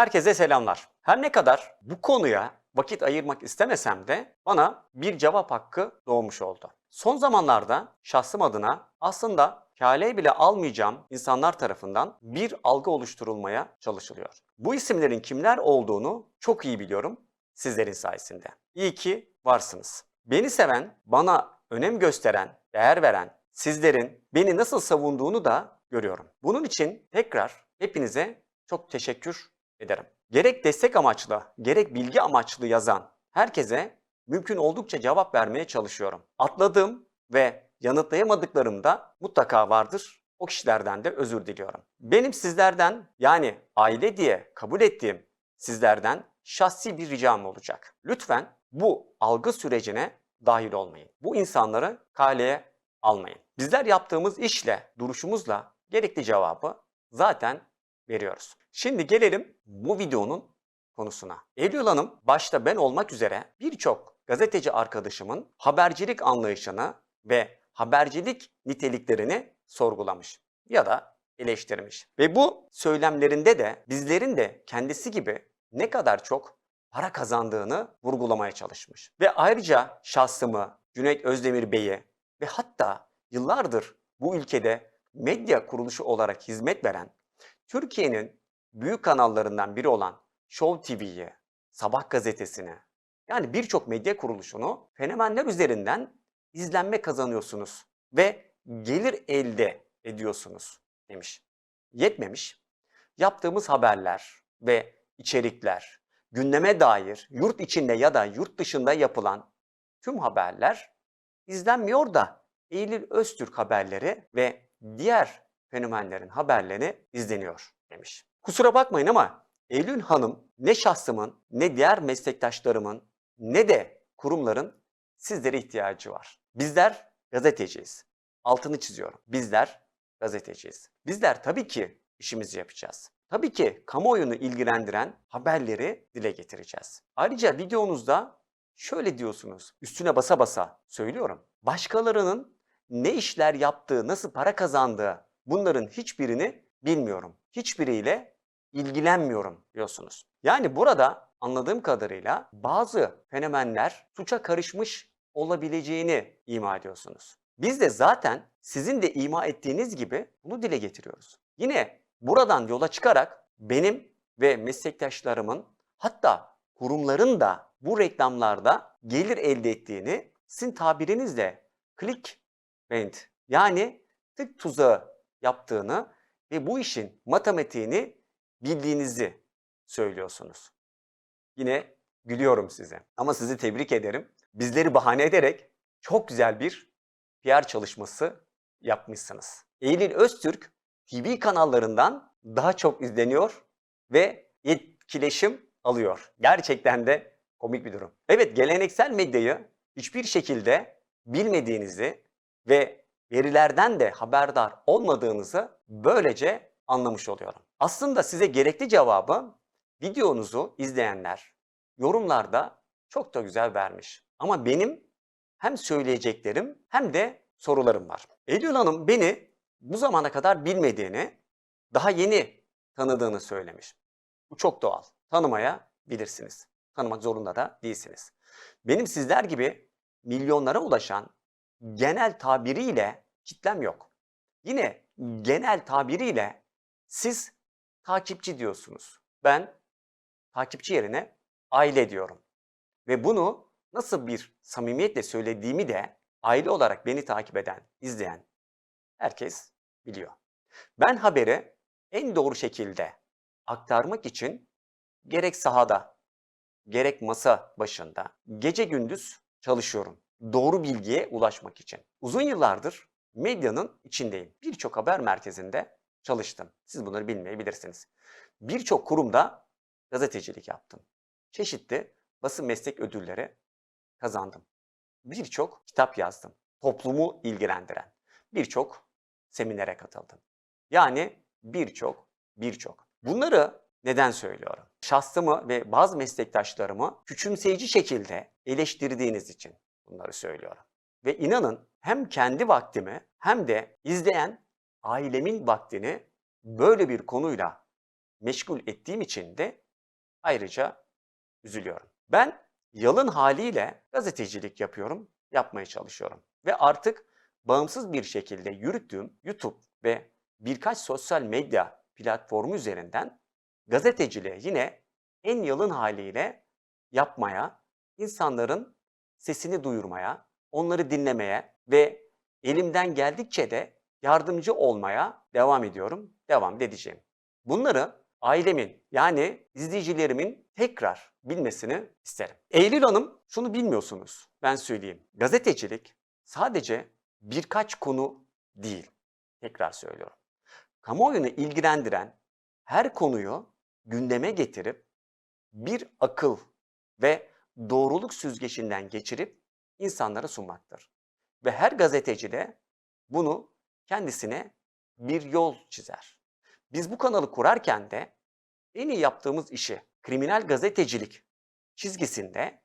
Herkese selamlar. Her ne kadar bu konuya vakit ayırmak istemesem de bana bir cevap hakkı doğmuş oldu. Son zamanlarda şahsım adına aslında kale bile almayacağım insanlar tarafından bir algı oluşturulmaya çalışılıyor. Bu isimlerin kimler olduğunu çok iyi biliyorum sizlerin sayesinde. İyi ki varsınız. Beni seven, bana önem gösteren, değer veren sizlerin beni nasıl savunduğunu da görüyorum. Bunun için tekrar hepinize çok teşekkür ederim. Gerek destek amaçlı, gerek bilgi amaçlı yazan herkese mümkün oldukça cevap vermeye çalışıyorum. Atladığım ve yanıtlayamadıklarım da mutlaka vardır. O kişilerden de özür diliyorum. Benim sizlerden yani aile diye kabul ettiğim sizlerden şahsi bir ricam olacak. Lütfen bu algı sürecine dahil olmayın. Bu insanları kaleye almayın. Bizler yaptığımız işle, duruşumuzla gerekli cevabı zaten veriyoruz. Şimdi gelelim bu videonun konusuna. Eylül Hanım başta ben olmak üzere birçok gazeteci arkadaşımın habercilik anlayışını ve habercilik niteliklerini sorgulamış ya da eleştirmiş. Ve bu söylemlerinde de bizlerin de kendisi gibi ne kadar çok para kazandığını vurgulamaya çalışmış. Ve ayrıca şahsımı, Cüneyt Özdemir Bey'i ve hatta yıllardır bu ülkede medya kuruluşu olarak hizmet veren Türkiye'nin büyük kanallarından biri olan Show TV'yi, Sabah gazetesini yani birçok medya kuruluşunu fenomenler üzerinden izlenme kazanıyorsunuz ve gelir elde ediyorsunuz demiş. Yetmemiş. Yaptığımız haberler ve içerikler, gündeme dair yurt içinde ya da yurt dışında yapılan tüm haberler izlenmiyor da Eylül Öztürk haberleri ve diğer fenomenlerin haberleri izleniyor demiş. Kusura bakmayın ama Eylül Hanım ne şahsımın ne diğer meslektaşlarımın ne de kurumların sizlere ihtiyacı var. Bizler gazeteciyiz. Altını çiziyorum. Bizler gazeteciyiz. Bizler tabii ki işimizi yapacağız. Tabii ki kamuoyunu ilgilendiren haberleri dile getireceğiz. Ayrıca videonuzda şöyle diyorsunuz. Üstüne basa basa söylüyorum. Başkalarının ne işler yaptığı, nasıl para kazandığı bunların hiçbirini bilmiyorum. Hiçbiriyle ilgilenmiyorum diyorsunuz. Yani burada anladığım kadarıyla bazı fenomenler suça karışmış olabileceğini ima ediyorsunuz. Biz de zaten sizin de ima ettiğiniz gibi bunu dile getiriyoruz. Yine buradan yola çıkarak benim ve meslektaşlarımın hatta kurumların da bu reklamlarda gelir elde ettiğini sizin tabirinizle clickbait yani tık tuzağı yaptığını ve bu işin matematiğini bildiğinizi söylüyorsunuz. Yine gülüyorum size. Ama sizi tebrik ederim. Bizleri bahane ederek çok güzel bir PR çalışması yapmışsınız. Eylül Öztürk TV kanallarından daha çok izleniyor ve etkileşim alıyor. Gerçekten de komik bir durum. Evet geleneksel medyayı hiçbir şekilde bilmediğinizi ve verilerden de haberdar olmadığınızı böylece anlamış oluyorum. Aslında size gerekli cevabı videonuzu izleyenler yorumlarda çok da güzel vermiş. Ama benim hem söyleyeceklerim hem de sorularım var. Eylül Hanım beni bu zamana kadar bilmediğini, daha yeni tanıdığını söylemiş. Bu çok doğal. Tanımaya bilirsiniz. Tanımak zorunda da değilsiniz. Benim sizler gibi milyonlara ulaşan genel tabiriyle kitlem yok. Yine genel tabiriyle siz takipçi diyorsunuz. Ben takipçi yerine aile diyorum. Ve bunu nasıl bir samimiyetle söylediğimi de aile olarak beni takip eden, izleyen herkes biliyor. Ben haberi en doğru şekilde aktarmak için gerek sahada, gerek masa başında, gece gündüz çalışıyorum. Doğru bilgiye ulaşmak için. Uzun yıllardır medyanın içindeyim. Birçok haber merkezinde çalıştım. Siz bunları bilmeyebilirsiniz. Birçok kurumda gazetecilik yaptım. Çeşitli basın meslek ödülleri kazandım. Birçok kitap yazdım. Toplumu ilgilendiren. Birçok seminere katıldım. Yani birçok, birçok. Bunları neden söylüyorum? Şahsımı ve bazı meslektaşlarımı küçümseyici şekilde eleştirdiğiniz için bunları söylüyorum. Ve inanın hem kendi vaktimi hem de izleyen ailemin vaktini böyle bir konuyla meşgul ettiğim için de ayrıca üzülüyorum. Ben yalın haliyle gazetecilik yapıyorum, yapmaya çalışıyorum. Ve artık bağımsız bir şekilde yürüttüğüm YouTube ve birkaç sosyal medya platformu üzerinden gazeteciliğe yine en yalın haliyle yapmaya, insanların sesini duyurmaya, onları dinlemeye ve elimden geldikçe de yardımcı olmaya devam ediyorum, devam edeceğim. Bunları ailemin yani izleyicilerimin tekrar bilmesini isterim. Eylül Hanım şunu bilmiyorsunuz ben söyleyeyim. Gazetecilik sadece birkaç konu değil. Tekrar söylüyorum. Kamuoyunu ilgilendiren her konuyu gündeme getirip bir akıl ve doğruluk süzgecinden geçirip insanlara sunmaktır. Ve her gazeteci de bunu kendisine bir yol çizer. Biz bu kanalı kurarken de en iyi yaptığımız işi kriminal gazetecilik çizgisinde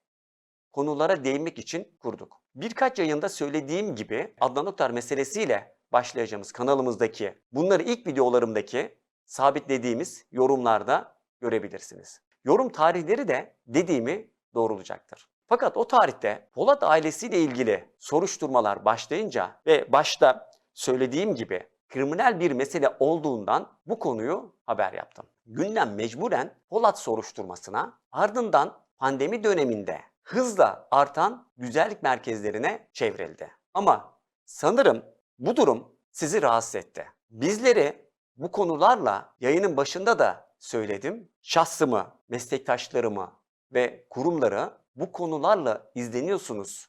konulara değinmek için kurduk. Birkaç yayında söylediğim gibi Adnan Oktar meselesiyle başlayacağımız kanalımızdaki bunları ilk videolarımdaki sabitlediğimiz yorumlarda görebilirsiniz. Yorum tarihleri de dediğimi doğrulacaktır. Fakat o tarihte Polat ailesiyle ilgili soruşturmalar başlayınca ve başta söylediğim gibi kriminal bir mesele olduğundan bu konuyu haber yaptım. Gündem mecburen Polat soruşturmasına ardından pandemi döneminde hızla artan güzellik merkezlerine çevrildi. Ama sanırım bu durum sizi rahatsız etti. Bizleri bu konularla yayının başında da söyledim. Şahsımı, meslektaşlarımı ve kurumları bu konularla izleniyorsunuz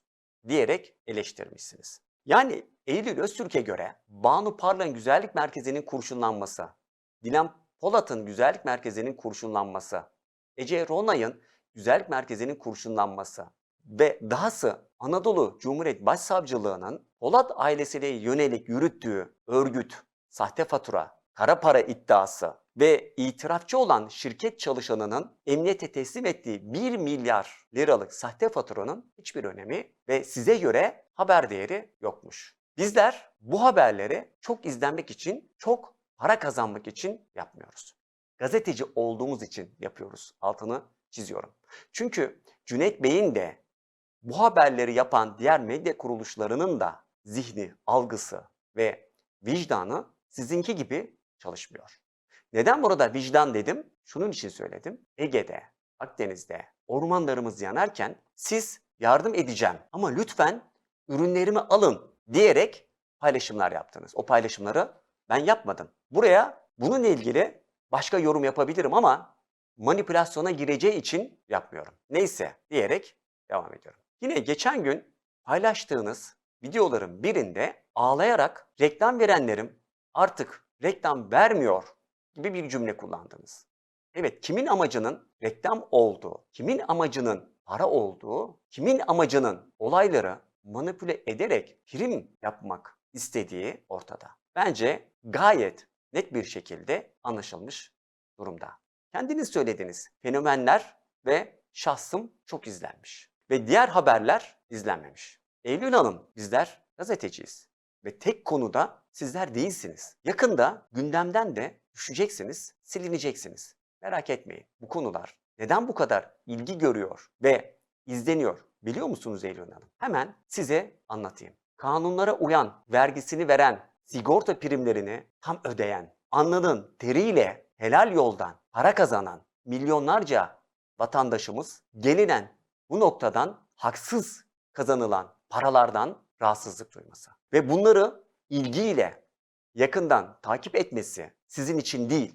diyerek eleştirmişsiniz. Yani Eylül Öztürk'e göre Banu Parlan Güzellik Merkezi'nin kurşunlanması, Dilan Polat'ın Güzellik Merkezi'nin kurşunlanması, Ece Ronay'ın Güzellik Merkezi'nin kurşunlanması ve dahası Anadolu Cumhuriyet Başsavcılığı'nın Polat ailesine yönelik yürüttüğü örgüt, sahte fatura, kara para iddiası ve itirafçı olan şirket çalışanının emniyete teslim ettiği 1 milyar liralık sahte faturanın hiçbir önemi ve size göre haber değeri yokmuş. Bizler bu haberleri çok izlenmek için, çok para kazanmak için yapmıyoruz. Gazeteci olduğumuz için yapıyoruz. Altını çiziyorum. Çünkü Cüneyt Bey'in de bu haberleri yapan diğer medya kuruluşlarının da zihni, algısı ve vicdanı sizinki gibi çalışmıyor. Neden burada vicdan dedim? Şunun için söyledim. Ege'de, Akdeniz'de ormanlarımız yanarken siz yardım edeceğim ama lütfen ürünlerimi alın diyerek paylaşımlar yaptınız. O paylaşımları ben yapmadım. Buraya bununla ilgili başka yorum yapabilirim ama manipülasyona gireceği için yapmıyorum. Neyse diyerek devam ediyorum. Yine geçen gün paylaştığınız videoların birinde ağlayarak reklam verenlerim artık reklam vermiyor gibi bir cümle kullandınız. Evet kimin amacının reklam olduğu, kimin amacının para olduğu, kimin amacının olayları manipüle ederek prim yapmak istediği ortada. Bence gayet net bir şekilde anlaşılmış durumda. Kendiniz söylediniz. Fenomenler ve şahsım çok izlenmiş. Ve diğer haberler izlenmemiş. Eylül Hanım bizler gazeteciyiz. Ve tek konuda sizler değilsiniz. Yakında gündemden de düşeceksiniz, silineceksiniz. Merak etmeyin. Bu konular neden bu kadar ilgi görüyor ve izleniyor biliyor musunuz Eylül Hanım? Hemen size anlatayım. Kanunlara uyan, vergisini veren, sigorta primlerini tam ödeyen, alnının teriyle helal yoldan para kazanan milyonlarca vatandaşımız gelinen bu noktadan haksız kazanılan paralardan rahatsızlık duyması. Ve bunları ilgiyle yakından takip etmesi sizin için değil,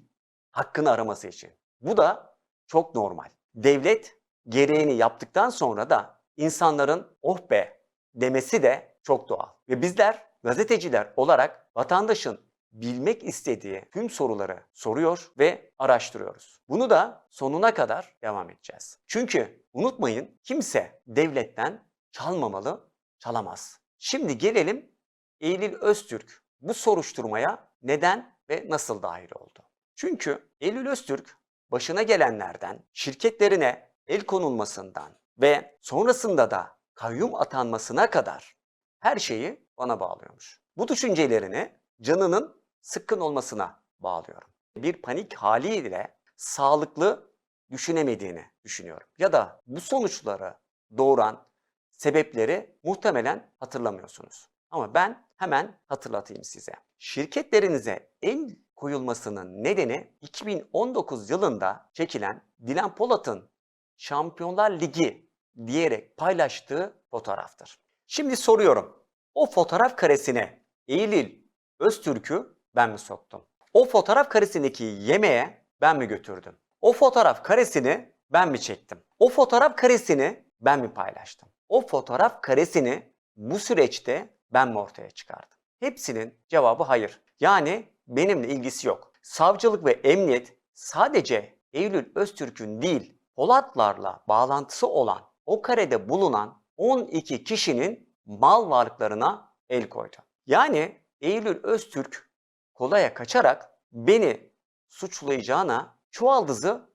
hakkını araması için. Bu da çok normal. Devlet gereğini yaptıktan sonra da insanların oh be demesi de çok doğal. Ve bizler gazeteciler olarak vatandaşın bilmek istediği tüm soruları soruyor ve araştırıyoruz. Bunu da sonuna kadar devam edeceğiz. Çünkü unutmayın kimse devletten çalmamalı, çalamaz. Şimdi gelelim Eylül Öztürk bu soruşturmaya neden ve nasıl dahil oldu? Çünkü Eylül Öztürk başına gelenlerden, şirketlerine el konulmasından ve sonrasında da kayyum atanmasına kadar her şeyi bana bağlıyormuş. Bu düşüncelerini canının sıkkın olmasına bağlıyorum. Bir panik haliyle sağlıklı düşünemediğini düşünüyorum. Ya da bu sonuçları doğuran sebepleri muhtemelen hatırlamıyorsunuz. Ama ben hemen hatırlatayım size. Şirketlerinize el koyulmasının nedeni 2019 yılında çekilen Dilan Polat'ın Şampiyonlar Ligi diyerek paylaştığı fotoğraftır. Şimdi soruyorum. O fotoğraf karesine Eylül Öztürk'ü ben mi soktum? O fotoğraf karesindeki yemeğe ben mi götürdüm? O fotoğraf karesini ben mi çektim? O fotoğraf karesini ben mi paylaştım? O fotoğraf karesini bu süreçte ben mi ortaya çıkardım? Hepsinin cevabı hayır. Yani benimle ilgisi yok. Savcılık ve emniyet sadece Eylül Öztürk'ün değil, Polatlarla bağlantısı olan o karede bulunan 12 kişinin mal varlıklarına el koydu. Yani Eylül Öztürk kolaya kaçarak beni suçlayacağına çuvaldızı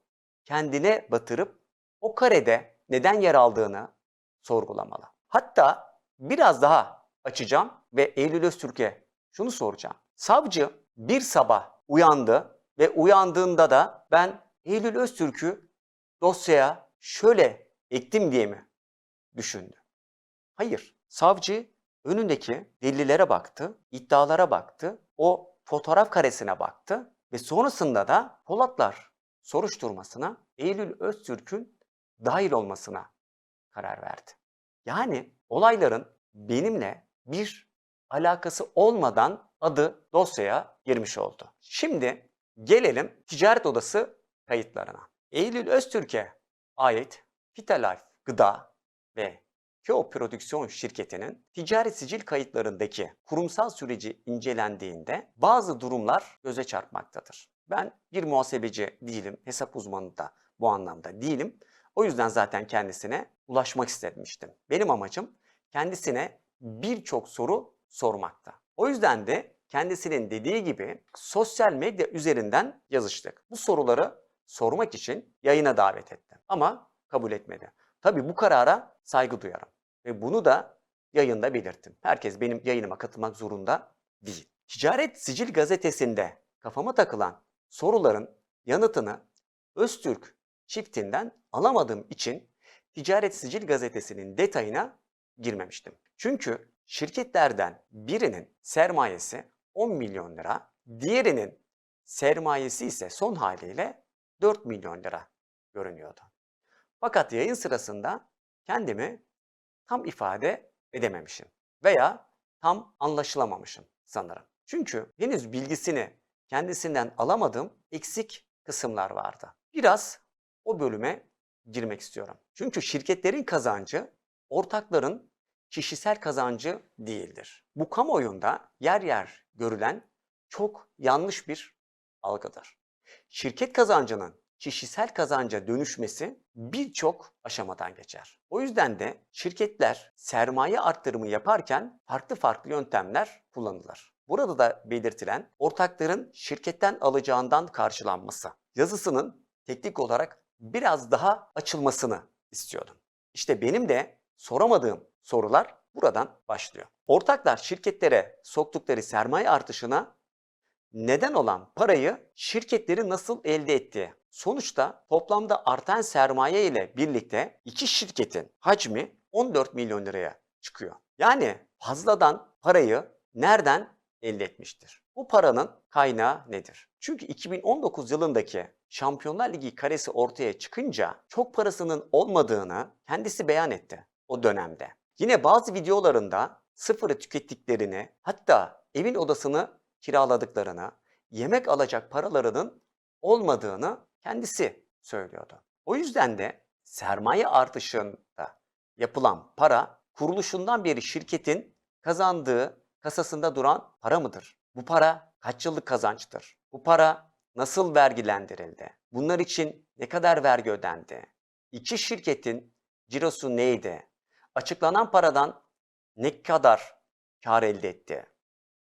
kendine batırıp o karede neden yer aldığını sorgulamalı. Hatta biraz daha açacağım ve Eylül Öztürk'e şunu soracağım. Savcı bir sabah uyandı ve uyandığında da ben Eylül Öztürk'ü dosyaya şöyle ektim diye mi düşündü? Hayır. Savcı önündeki delillere baktı, iddialara baktı, o fotoğraf karesine baktı ve sonrasında da Polatlar soruşturmasına Eylül Öztürk'ün dahil olmasına karar verdi. Yani olayların benimle bir alakası olmadan adı dosyaya girmiş oldu. Şimdi gelelim ticaret odası kayıtlarına. Eylül Öztürk'e ait Vitalife Gıda ve Keo Prodüksiyon şirketinin ticari sicil kayıtlarındaki kurumsal süreci incelendiğinde bazı durumlar göze çarpmaktadır. Ben bir muhasebeci değilim, hesap uzmanı da bu anlamda değilim. O yüzden zaten kendisine ulaşmak istemiştim. Benim amacım kendisine birçok soru sormakta. O yüzden de kendisinin dediği gibi sosyal medya üzerinden yazıştık. Bu soruları sormak için yayına davet ettim ama kabul etmedi. Tabii bu karara saygı duyarım ve bunu da yayında belirttim. Herkes benim yayınıma katılmak zorunda değil. Ticaret Sicil gazetesinde kafama takılan soruların yanıtını Öztürk çiftinden alamadığım için Ticaret Sicil gazetesinin detayına girmemiştim. Çünkü şirketlerden birinin sermayesi 10 milyon lira, diğerinin sermayesi ise son haliyle 4 milyon lira görünüyordu. Fakat yayın sırasında kendimi tam ifade edememişim veya tam anlaşılamamışım sanırım. Çünkü henüz bilgisini kendisinden alamadığım eksik kısımlar vardı. Biraz o bölüme girmek istiyorum. Çünkü şirketlerin kazancı ortakların kişisel kazancı değildir. Bu kamuoyunda yer yer görülen çok yanlış bir algıdır. Şirket kazancının kişisel kazanca dönüşmesi birçok aşamadan geçer. O yüzden de şirketler sermaye arttırımı yaparken farklı farklı yöntemler kullanılır. Burada da belirtilen ortakların şirketten alacağından karşılanması. Yazısının teknik olarak biraz daha açılmasını istiyordum. İşte benim de soramadığım sorular buradan başlıyor. Ortaklar şirketlere soktukları sermaye artışına neden olan parayı şirketleri nasıl elde ettiği. Sonuçta toplamda artan sermaye ile birlikte iki şirketin hacmi 14 milyon liraya çıkıyor. Yani fazladan parayı nereden elde etmiştir? Bu paranın kaynağı nedir? Çünkü 2019 yılındaki Şampiyonlar Ligi karesi ortaya çıkınca çok parasının olmadığını kendisi beyan etti o dönemde. Yine bazı videolarında sıfırı tükettiklerini hatta evin odasını kiraladıklarını, yemek alacak paralarının olmadığını kendisi söylüyordu. O yüzden de sermaye artışında yapılan para kuruluşundan beri şirketin kazandığı kasasında duran para mıdır? Bu para kaç yıllık kazançtır? Bu para nasıl vergilendirildi? Bunlar için ne kadar vergi ödendi? İki şirketin cirosu neydi? Açıklanan paradan ne kadar kar elde etti?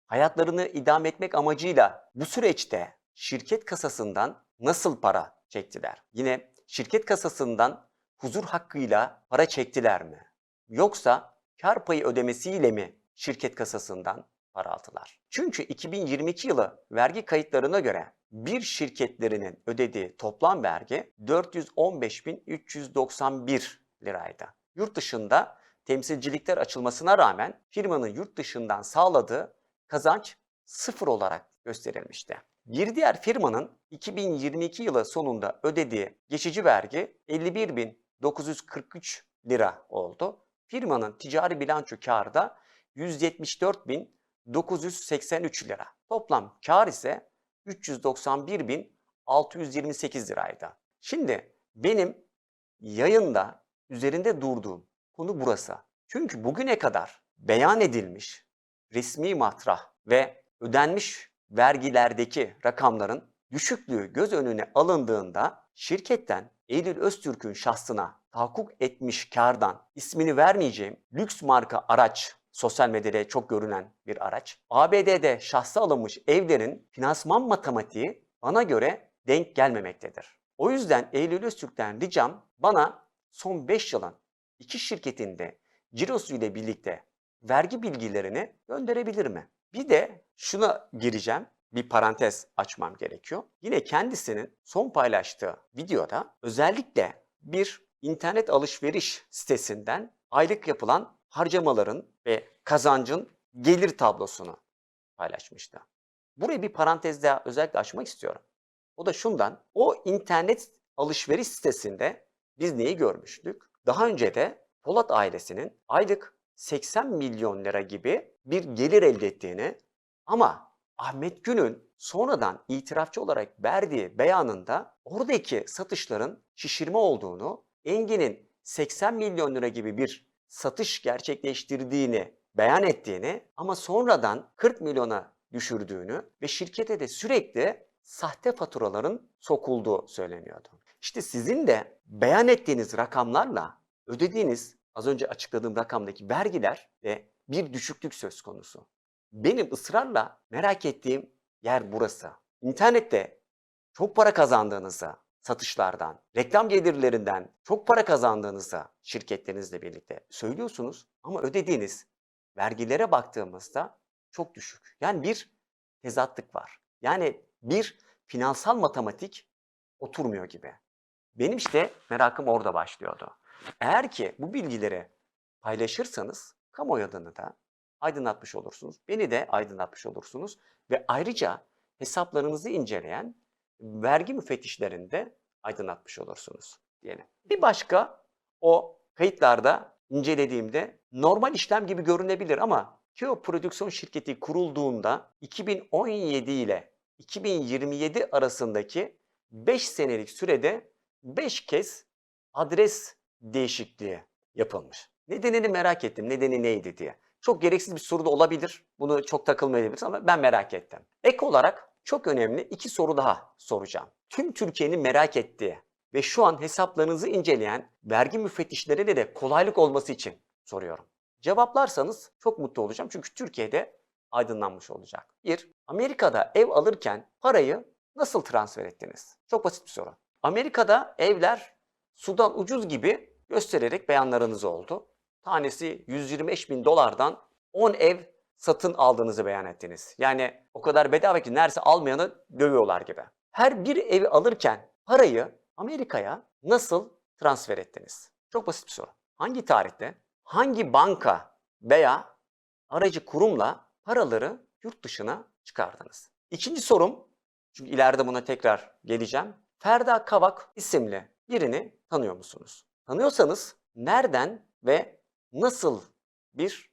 Hayatlarını idame etmek amacıyla bu süreçte şirket kasasından nasıl para çektiler? Yine şirket kasasından huzur hakkıyla para çektiler mi? Yoksa kar payı ödemesiyle mi şirket kasasından para aldılar. Çünkü 2022 yılı vergi kayıtlarına göre bir şirketlerinin ödediği toplam vergi 415.391 liraydı. Yurt dışında temsilcilikler açılmasına rağmen firmanın yurt dışından sağladığı kazanç sıfır olarak gösterilmişti. Bir diğer firmanın 2022 yılı sonunda ödediği geçici vergi 51.943 lira oldu. Firmanın ticari bilanço karı da 174.983 lira. Toplam kar ise 391.628 liraydı. Şimdi benim yayında üzerinde durduğum konu burası. Çünkü bugüne kadar beyan edilmiş resmi matrah ve ödenmiş vergilerdeki rakamların düşüklüğü göz önüne alındığında şirketten Eylül Öztürk'ün şahsına tahakkuk etmiş kardan ismini vermeyeceğim lüks marka araç sosyal medyada çok görünen bir araç. ABD'de şahsa alınmış evlerin finansman matematiği bana göre denk gelmemektedir. O yüzden Eylül Öztürk'ten ricam bana son 5 yılın iki şirketinde cirosu ile birlikte vergi bilgilerini gönderebilir mi? Bir de şuna gireceğim. Bir parantez açmam gerekiyor. Yine kendisinin son paylaştığı videoda özellikle bir internet alışveriş sitesinden aylık yapılan harcamaların ve kazancın gelir tablosunu paylaşmıştı. Burayı bir parantez daha özellikle açmak istiyorum. O da şundan. O internet alışveriş sitesinde biz neyi görmüştük? Daha önce de Polat ailesinin aylık 80 milyon lira gibi bir gelir elde ettiğini ama Ahmet Gün'ün sonradan itirafçı olarak verdiği beyanında oradaki satışların şişirme olduğunu, Engin'in 80 milyon lira gibi bir satış gerçekleştirdiğini beyan ettiğini ama sonradan 40 milyona düşürdüğünü ve şirkete de sürekli sahte faturaların sokulduğu söyleniyordu. İşte sizin de beyan ettiğiniz rakamlarla ödediğiniz az önce açıkladığım rakamdaki vergiler ve bir düşüklük söz konusu. Benim ısrarla merak ettiğim yer burası. İnternette çok para kazandığınızı, satışlardan, reklam gelirlerinden çok para kazandığınızı şirketlerinizle birlikte söylüyorsunuz ama ödediğiniz vergilere baktığımızda çok düşük. Yani bir tezatlık var. Yani bir finansal matematik oturmuyor gibi. Benim işte merakım orada başlıyordu. Eğer ki bu bilgileri paylaşırsanız kamuoyu adını da aydınlatmış olursunuz. Beni de aydınlatmış olursunuz. Ve ayrıca hesaplarınızı inceleyen vergi müfettişlerini de aydınlatmış olursunuz diyelim. Bir başka o kayıtlarda incelediğimde normal işlem gibi görünebilir ama Keo Prodüksiyon Şirketi kurulduğunda 2017 ile 2027 arasındaki 5 senelik sürede 5 kez adres değişikliği yapılmış. Nedenini merak ettim. Nedeni neydi diye. Çok gereksiz bir soru da olabilir. Bunu çok takılmayabiliriz ama ben merak ettim. Ek olarak çok önemli iki soru daha soracağım. Tüm Türkiye'nin merak ettiği ve şu an hesaplarınızı inceleyen vergi müfettişlerine de kolaylık olması için soruyorum. Cevaplarsanız çok mutlu olacağım çünkü Türkiye'de aydınlanmış olacak. Bir, Amerika'da ev alırken parayı nasıl transfer ettiniz? Çok basit bir soru. Amerika'da evler sudan ucuz gibi göstererek beyanlarınız oldu. Tanesi 125 bin dolardan 10 ev satın aldığınızı beyan ettiniz. Yani o kadar bedava ki neredeyse almayanı dövüyorlar gibi. Her bir evi alırken parayı Amerika'ya nasıl transfer ettiniz? Çok basit bir soru. Hangi tarihte, hangi banka veya aracı kurumla paraları yurt dışına çıkardınız? İkinci sorum, çünkü ileride buna tekrar geleceğim. Ferda Kavak isimli birini tanıyor musunuz? Tanıyorsanız nereden ve nasıl bir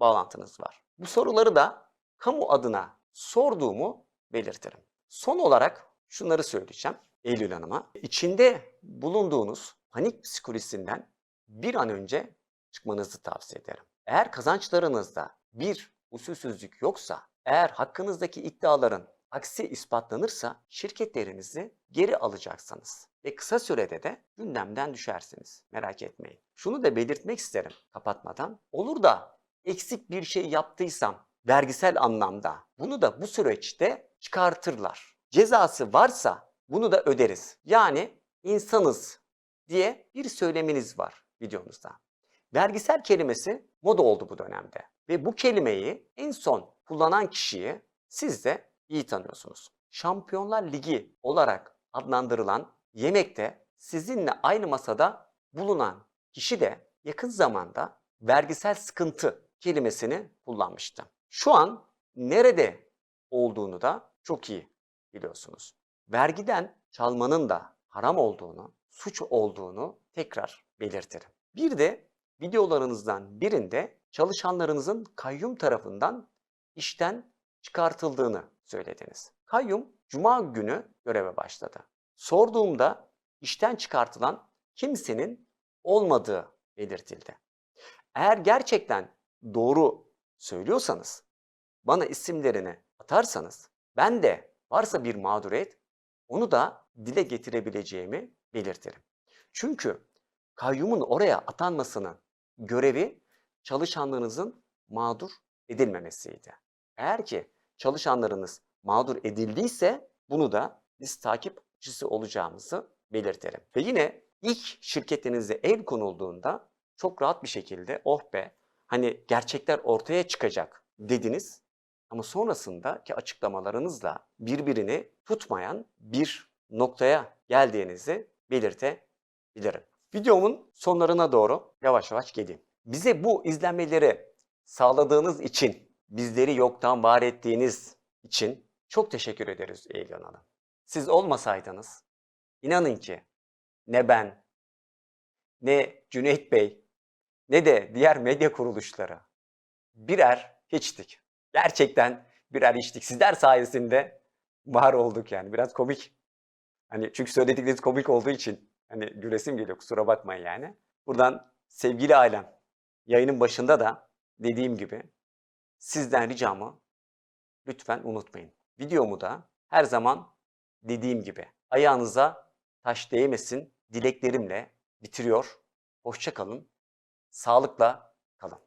bağlantınız var? Bu soruları da kamu adına sorduğumu belirtirim. Son olarak şunları söyleyeceğim Eylül Hanım'a. İçinde bulunduğunuz panik psikolojisinden bir an önce çıkmanızı tavsiye ederim. Eğer kazançlarınızda bir usulsüzlük yoksa, eğer hakkınızdaki iddiaların aksi ispatlanırsa şirketlerinizi geri alacaksınız ve kısa sürede de gündemden düşersiniz. Merak etmeyin. Şunu da belirtmek isterim kapatmadan. Olur da eksik bir şey yaptıysam vergisel anlamda bunu da bu süreçte çıkartırlar. Cezası varsa bunu da öderiz. Yani insanız diye bir söyleminiz var videomuzda. Vergisel kelimesi moda oldu bu dönemde. Ve bu kelimeyi en son kullanan kişiyi siz de iyi tanıyorsunuz. Şampiyonlar Ligi olarak adlandırılan yemekte sizinle aynı masada bulunan kişi de yakın zamanda vergisel sıkıntı kelimesini kullanmıştı. Şu an nerede olduğunu da çok iyi biliyorsunuz. Vergiden çalmanın da haram olduğunu, suç olduğunu tekrar belirtirim. Bir de videolarınızdan birinde çalışanlarınızın kayyum tarafından işten çıkartıldığını söylediniz. Kayyum cuma günü göreve başladı. Sorduğumda işten çıkartılan kimsenin olmadığı belirtildi. Eğer gerçekten doğru söylüyorsanız, bana isimlerini atarsanız, ben de varsa bir mağduriyet, onu da dile getirebileceğimi belirtirim. Çünkü kayyumun oraya atanmasının görevi çalışanlarınızın mağdur edilmemesiydi. Eğer ki çalışanlarınız mağdur edildiyse bunu da biz takipçisi olacağımızı belirtelim. Ve yine ilk şirketinizde el konulduğunda çok rahat bir şekilde oh be hani gerçekler ortaya çıkacak dediniz. Ama sonrasındaki açıklamalarınızla birbirini tutmayan bir noktaya geldiğinizi belirtebilirim. Videomun sonlarına doğru yavaş yavaş geleyim. Bize bu izlenmeleri sağladığınız için, bizleri yoktan var ettiğiniz için çok teşekkür ederiz Eylül Hanım. Siz olmasaydınız inanın ki ne ben, ne Cüneyt Bey, ne de diğer medya kuruluşları birer hiçtik. Gerçekten birer hiçtik. Sizler sayesinde var olduk yani. Biraz komik. Hani çünkü söyledikleriniz komik olduğu için hani gülesim geliyor kusura bakmayın yani. Buradan sevgili ailem yayının başında da dediğim gibi sizden ricamı lütfen unutmayın. Videomu da her zaman dediğim gibi ayağınıza taş değmesin dileklerimle bitiriyor. Hoşça kalın. Sağlıkla kalın.